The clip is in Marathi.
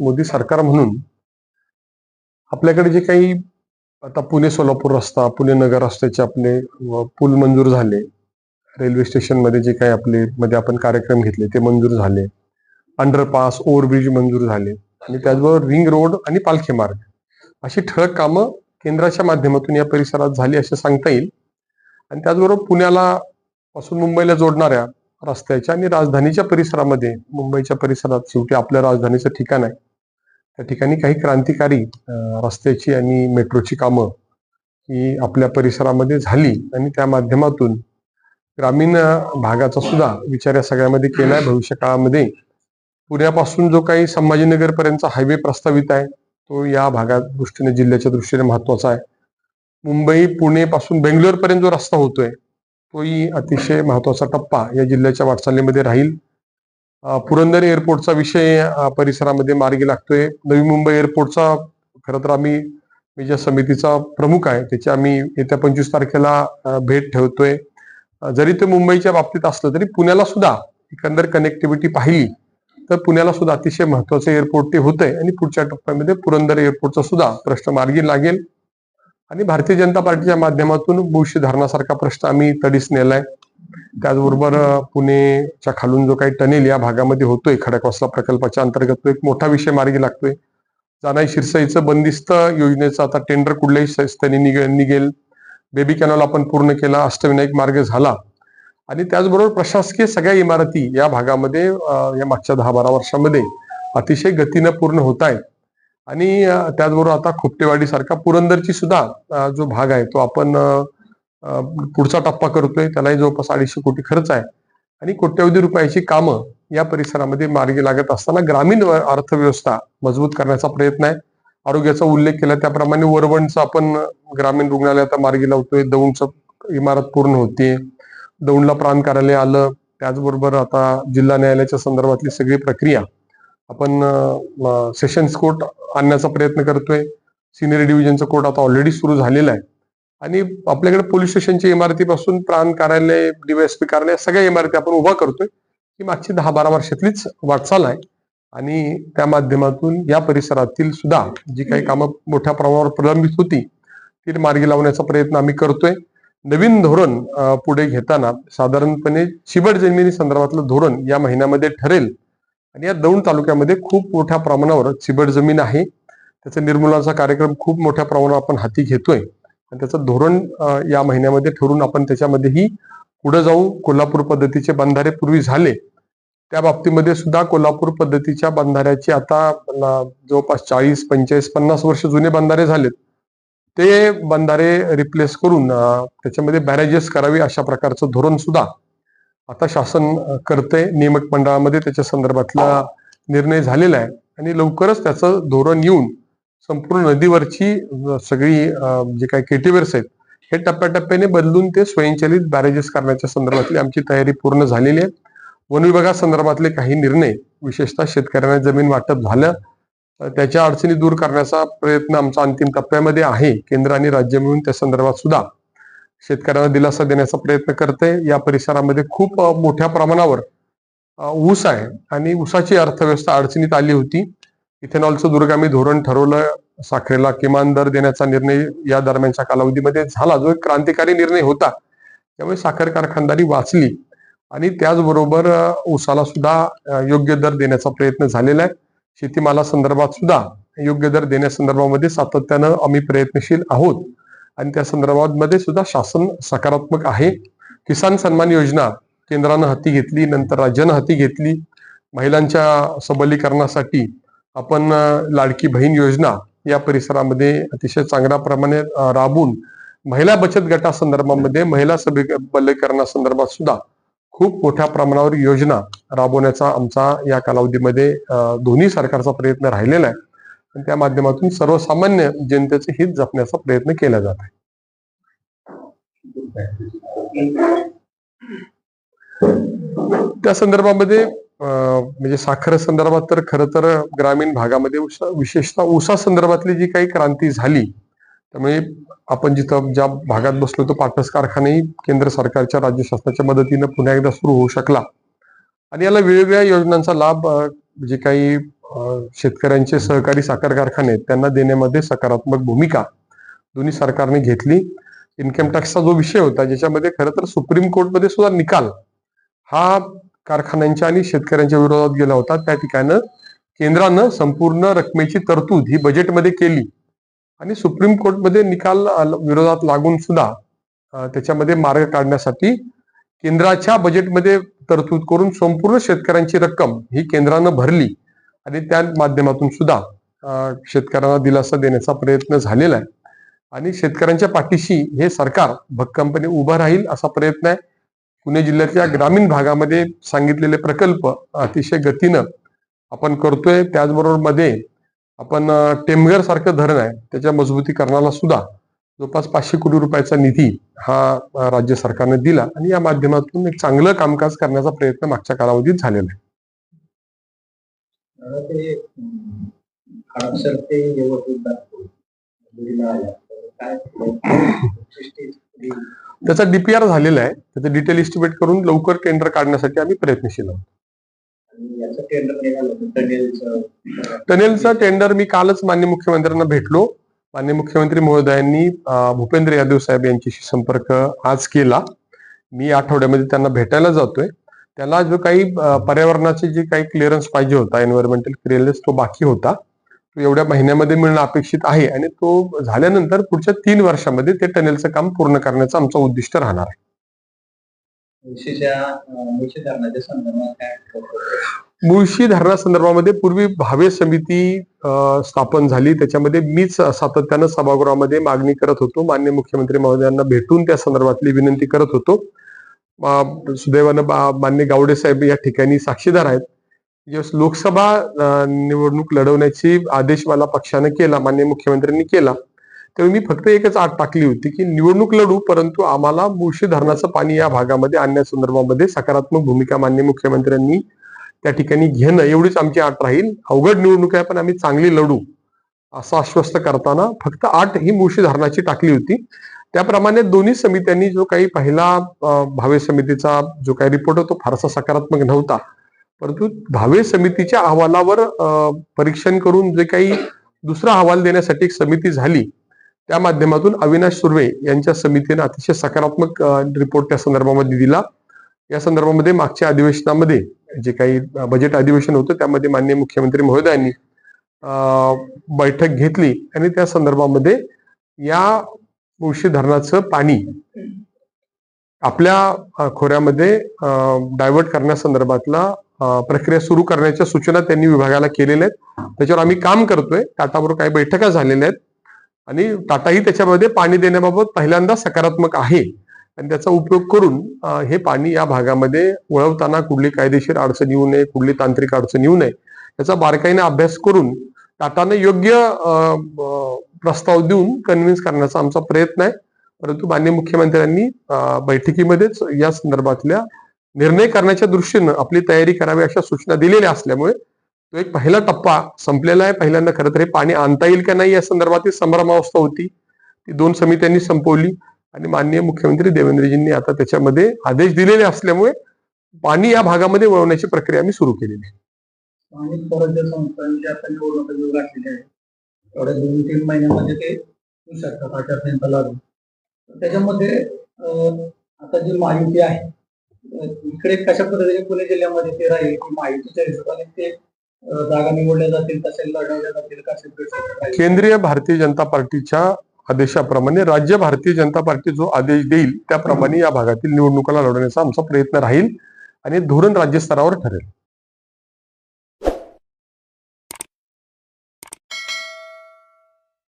मोदी सरकार म्हणून आपल्याकडे जे काही आता पुणे सोलापूर रस्ता पुणे नगर रस्त्याचे आपले पूल मंजूर झाले. रेल्वे स्टेशनमध्ये जे काही आपले मध्ये आपण कार्यक्रम घेतले ते मंजूर झाले. अंडरपास ओव्हरब्रिज मंजूर झाले. आणि त्याचबरोबर रिंग रोड आणि पालखी मार्ग. अशी ठळक कामं केंद्राच्या माध्यमातून या परिसरात झाली असे सांगता येईल. आणि त्याचबरोबर पुण्याला पासून मुंबईला जोडणाऱ्या रस्त्याच्या आणि राजधानीच्या परिसरामध्ये मुंबईच्या परिसरात शेवटी आपल्या राजधानीचं ठिकाण आहे. त्या ठिकाणी काही क्रांतिकारी रस्त्याची आणि मेट्रोची कामं ही आपल्या परिसरामध्ये झाली आणि त्या माध्यमातून ग्रामीण भागाचा सुद्धा विचार या सगळ्यामध्ये केलाय भविष्य काळामध्ये पुण्यापासून जो काही संभाजीनगर पर्यंतचा हायवे प्रस्तावित आहे तो या भागात दृष्टीने जिल्ह्याच्या दृष्टीने महत्त्वाचा आहे. मुंबई पुणे पासून बेंगलोर पर्यंत जो रस्ता होतोय तोही अतिशय महत्त्वाचा टप्पा या जिल्ह्याच्या वाटचालीमध्ये राहील. पुरंदर एअरपोर्टचा विषय परिसरामध्ये मार्गी लागतोय. नवी मुंबई एअरपोर्टचा खरं तर आम्ही मी ज्या समितीचा प्रमुख आहे त्याची आम्ही येत्या पंचवीस तारखेला भेट ठेवतोय. जरी ते मुंबईच्या बाबतीत असलं तरी पुण्याला सुद्धा एकंदर कनेक्टिव्हिटी पाहिली तर पुण्याला सुद्धा अतिशय महत्वाचं एअरपोर्ट ते होतंय. आणि पुढच्या टप्प्यामध्ये पुरंदर एअरपोर्टचा सुद्धा प्रश्न मार्गी लागेल. आणि भारतीय जनता पार्टीच्या माध्यमातून भविष्य धरणासारखा प्रश्न आम्ही तडीस नेलाय. त्याचबरोबर पुणेच्या खालून जो काही टनेल या भागामध्ये होतोय खडकवासला प्रकल्पाच्या अंतर्गत तो एक मोठा विषय मार्गी लागतोय. जानाई शिरसाईचं बंदिस्त योजनेचं आता टेंडर कुठल्याही संस्थेने निघे- निघेल. बेबी कॅनॉल आपण पूर्ण केला अष्टविनायक मार्ग झाला. आणि त्याचबरोबर प्रशासकीय सगळ्या इमारती या भागामध्ये या मागच्या दहा बारा वर्षामध्ये अतिशय गतीनं पूर्ण होत आहेत. आणि त्याचबरोबर आता खुपटेवाडी सारखा पुरंदरची सुद्धा जो भाग आहे तो आपण पुढचा टप्पा करतोय. त्यालाही जवळपास अडीचशे कोटी खर्च आहे. आणि कोट्यवधी रुपयाची कामं या परिसरामध्ये मार्गी लागत असताना ग्रामीण अर्थव्यवस्था मजबूत करण्याचा प्रयत्न आहे. आरोग्याचा उल्लेख केला त्याप्रमाणे वरवणचं आपण ग्रामीण रुग्णालय आता मार्गी लावतोय. दौंडचं इमारत पूर्ण होतीये दौंडला प्राण कार्यालय आलं. त्याचबरोबर आता जिल्हा न्यायालयाच्या संदर्भातली सगळी प्रक्रिया आपण सेशन्स कोर्ट आणण्याचा प्रयत्न करतोय. सिनियर डिव्हिजनचं कोर्ट आता ऑलरेडी सुरू झालेलं आहे. आणि आपल्याकडे पोलीस स्टेशनच्या इमारतीपासून प्राण कार्यालय डीवायएसपी कार्यालय सगळ्या इमारती आपण उभा करतोय. ही मागची दहा बारा वर्षातलीच वाटचाल आहे. आणि त्या माध्यमातून या परिसरातील सुद्धा जी काही कामं मोठ्या प्रमाणावर प्रलंबित होती ती मार्गी लावण्याचा प्रयत्न आम्ही करतोय. नवीन धोरण पुढे घेताना साधारणपणे चिबड जमिनी संदर्भातलं धोरण या महिन्यामध्ये ठरेल. आणि या दौंड तालुक्यामध्ये खूप मोठ्या प्रमाणावर चिबड जमीन आहे. त्याचा निर्मूलनाचा कार्यक्रम खूप मोठ्या प्रमाणावर आपण हाती घेतोय. त्याचं धोरण या महिन्यामध्ये ठरून आपण त्याच्यामध्येही पुढे जाऊ कोल्हापूर पद्धतीचे बंधारे पूर्वी झाले त्या बाबतीमध्ये सुद्धा कोल्हापूर पद्धतीच्या बंधाऱ्याची आता जवळपास चाळीस पंचेचाळीस पन्नास वर्ष जुने बंधारे झालेत. ते बंधारे रिप्लेस करून त्याच्यामध्ये बॅरेजेस करावी अशा प्रकारचं धोरण सुद्धा आता शासन करते करतंय. नियामक मंडळामध्ये त्याच्या संदर्भातला निर्णय झालेला आहे आणि लवकरच त्याचं धोरण येऊन संपूर्ण नदीवरची सगळी जे काही केटिव्हर्स आहेत हे टप्प्याटप्प्याने बदलून ते स्वयंचलित बॅरेजेस करण्याच्या संदर्भातली आमची तयारी पूर्ण झालेली आहे. वन विभागासंदर्भातले काही निर्णय विशेषतः शेतकऱ्यांना जमीन वाटप झालं त्याच्या अडचणी दूर करण्याचा प्रयत्न आमचा अंतिम टप्प्यामध्ये आहे. केंद्र आणि राज्य मिळून त्या संदर्भात सुद्धा शेतकऱ्यांना दिलासा देण्याचा प्रयत्न करते. या परिसरामध्ये खूप मोठ्या प्रमाणावर ऊस आहे आणि ऊसाची अर्थव्यवस्था अडचणीत आली होती. इथेनॉलचं दूरगामी धोरण ठरवलं साखरेला किमान दर देण्याचा निर्णय या दरम्यानच्या कालावधीमध्ये झाला. जो एक क्रांतिकारी निर्णय होता त्यामुळे साखर कारखानदारी वाचली आणि त्याचबरोबर अं, ऊसाला सुद्धा योग्य दर देण्याचा प्रयत्न झालेला आहे. शेतीमाला संदर्भात सुद्धा योग्य दर देण्यासंदर्भामध्ये सातत्यानं आम्ही प्रयत्नशील आहोत आणि त्या संदर्भामध्ये सुद्धा शासन सकारात्मक आहे. किसान सन्मान योजना केंद्रानं हाती घेतली नंतर राज्यानं हाती घेतली. महिलांच्या सबलीकरणासाठी आपण लाडकी बहीण योजना या परिसरामध्ये अतिशय चांगल्या प्रमाणे राबून महिला बचत गटासंदर्भामध्ये महिला सबलीकरणासंदर्भात सुद्धा खूप मोठ्या प्रमाणावर योजना राबवण्याचा आमचा या कालावधीमध्ये दोन्ही सरकारचा प्रयत्न राहिलेला आहे. आणि त्या माध्यमातून सर्वसामान्य जनतेचे हित जपण्याचा प्रयत्न केला जात आहे. त्या संदर्भामध्ये म्हणजे साखर संदर्भात तर खरं तर ग्रामीण भागामध्ये विशेषतः ऊसा संदर्भातली जी काही क्रांती झाली त्यामुळे आपण जिथं ज्या भागात बसलो तो पाटस कारखानाही केंद्र सरकारच्या राज्य शासनाच्या मदतीनं पुन्हा एकदा सुरू होऊ शकला. आणि याला वेगवेगळ्या योजनांचा लाभ जे काही शेतकऱ्यांचे सहकारी साखर कारखाने आहेत त्यांना देण्यामध्ये सकारात्मक भूमिका दोन्ही सरकारने घेतली. इन्कम टॅक्सचा जो विषय होता ज्याच्यामध्ये खरं तर सुप्रीम कोर्टमध्ये सुद्धा निकाल हा कारखान्यांच्या आणि शेतकऱ्यांच्या विरोधात गेला होता. त्या ठिकाणं केंद्रानं संपूर्ण रकमेची तरतूद ही बजेटमध्ये केली. आणि सुप्रीम कोर्टमध्ये निकाल विरोधात लागून सुद्धा त्याच्यामध्ये मार्ग काढण्यासाठी केंद्राच्या बजेटमध्ये तरतूद करून संपूर्ण शेतकऱ्यांची रक्कम ही केंद्रानं भरली. आणि त्या माध्यमातून सुद्धा शेतकऱ्यांना दिलासा देण्याचा प्रयत्न झालेला आहे. आणि शेतकऱ्यांच्या पाठीशी हे सरकार भक्कमपणे उभं राहील असा प्रयत्न आहे. पुणे जिल्ह्याच्या ग्रामीण भागामध्ये सांगितलेले प्रकल्प अतिशय गतीनं आपण करतोय. त्याचबरोबरमध्ये आपण टेमघर सारखं धरण आहे. त्याच्या मजबूतीकरणाला सुद्धा जवळपास पाचशे कोटी रुपयाचा निधी हा राज्य सरकारने दिला आणि या माध्यमातून एक चांगलं कामकाज करण्याचा प्रयत्न मागच्या कालावधीत झालेला आहे. त्याचा डीपीआर झालेला आहे. त्याचं डिटेल इस्टिमेट करून लवकर टेंडर काढण्यासाठी आम्ही प्रयत्नशील आहोत. टनेलचा टेंडर मी कालच मान्य मुख्यमंत्र्यांना भेटलो. मान्य मुख्यमंत्री महोदयांनी भूपेंद्र यादव साहेब यांच्याशी संपर्क आज केला. मी आठवड्यामध्ये त्यांना भेटायला जातोय. त्याला जो काही पर्यावरणाचे जे काही क्लिअरन्स पाहिजे होता एन्व्हायरमेंटल क्लिअरन्स तो बाकी होता. एवढ्या महिन्यामध्ये मिळणं अपेक्षित आहे आणि तो झाल्यानंतर पुढच्या तीन वर्षामध्ये ते टनेलचं काम पूर्ण करण्याचं आमचं उद्दिष्ट राहणार आहे. मुळशी? मुळशी धरणासंदर्भामध्ये पूर्वी भावे समिती स्थापन झाली. त्याच्यामध्ये मीच सातत्यानं सभागृहामध्ये मागणी करत होतो. मान्य मुख्यमंत्री महोदयांना भेटून त्या संदर्भातली विनंती करत होतो. सुदैवानं मान्य गावडे साहेब या ठिकाणी साक्षीदार आहेत. यस लोकसभा निवडणूक लढवण्याची आदेश मला पक्षाने केला मान्य मुख्यमंत्र्यांनी केला. त्यावेळी मी फक्त एकच आठ टाकली होती की निवडणूक लढू परंतु आम्हाला मुळशी धरणाचं पाणी या भागामध्ये आणण्यासंदर्भामध्ये सकारात्मक भूमिका मान्य मुख्यमंत्र्यांनी त्या ठिकाणी घेणं एवढीच आमची आट राहील. अवघड निवडणूक आहे पण आम्ही चांगली लढू असं आश्वस्त करताना फक्त आठ ही मुळशी धरणाची टाकली होती. त्याप्रमाणे दोन्ही समित्यांनी जो काही पहिला भावे समितीचा जो काही रिपोर्ट होतो तो फारसा सकारात्मक नव्हता. परंतु भावे समितीच्या अहवालावर परीक्षण करून जे काही दुसरा अहवाल देण्यासाठी एक समिती झाली त्या माध्यमातून अविनाश सुर्वे यांच्या समितीने अतिशय सकारात्मक रिपोर्ट त्या संदर्भामध्ये दिला. या संदर्भामध्ये मागच्या अधिवेशनामध्ये जे काही बजेट अधिवेशन होतं त्यामध्ये माननीय मुख्यमंत्री महोदयांनी बैठक घेतली आणि त्या संदर्भामध्ये या मुळशी धरणाचं पाणी आपल्या खोऱ्यामध्ये डायव्हर्ट करण्यासंदर्भातला प्रक्रिया सुरू करण्याच्या सूचना त्यांनी विभागाला केलेल्या आहेत. त्याच्यावर आम्ही काम करतोय. टाटाबरोबर काही बैठका झालेल्या आहेत. आणि टाटाही त्याच्यामध्ये पाणी देण्याबाबत पहिल्यांदा सकारात्मक आहे. आणि त्याचा उपयोग करून हे पाणी या भागामध्ये वळवताना कुठली कायदेशीर अडचण येऊ नये कुठली तांत्रिक अडचण येऊ नये याचा बारकाईने अभ्यास करून टाटाने योग्य प्रस्ताव देऊन कन्व्हिन्स करण्याचा आमचा प्रयत्न आहे. परंतु मान्य मुख्यमंत्र्यांनी बैठकीमध्येच या संदर्भातल्या निर्णय करण्याच्या दृष्टीनं आपली तयारी करावी अशा सूचना दिलेल्या असल्यामुळे तो एक पहिला टप्पा संपलेला आहे. पहिल्यांदा खरं तर हे पाणी आणता येईल का नाही या संदर्भातील संभ्रमावस्था होती. ती दोन समित्यांनी संपवली आणि माननीय मुख्यमंत्री देवेंद्रजींनी आता त्याच्यामध्ये आदेश दिलेले असल्यामुळे पाणी या भागामध्ये वळवण्याची प्रक्रिया आम्ही सुरू केलेली आहे. दोन तीन महिन्यामध्ये ते शकतात त्याच्यामध्ये आता जी माहिती आहे इकडे कशा पद्धतीने पुणे जिल्ह्यामध्ये ते राहील माहितीच्या हिशोबाने ते जागा निवडल्या जातील कसे लढवल्या जातील कसे केंद्रीय भारतीय जनता पार्टीच्या आदेशाप्रमाणे राज्य भारतीय जनता पार्टी जो आदेश देईल त्याप्रमाणे या भागातील निवडणुकाला लढवण्याचा आमचा प्रयत्न राहील आणि धोरण राज्यस्तरावर ठरेल.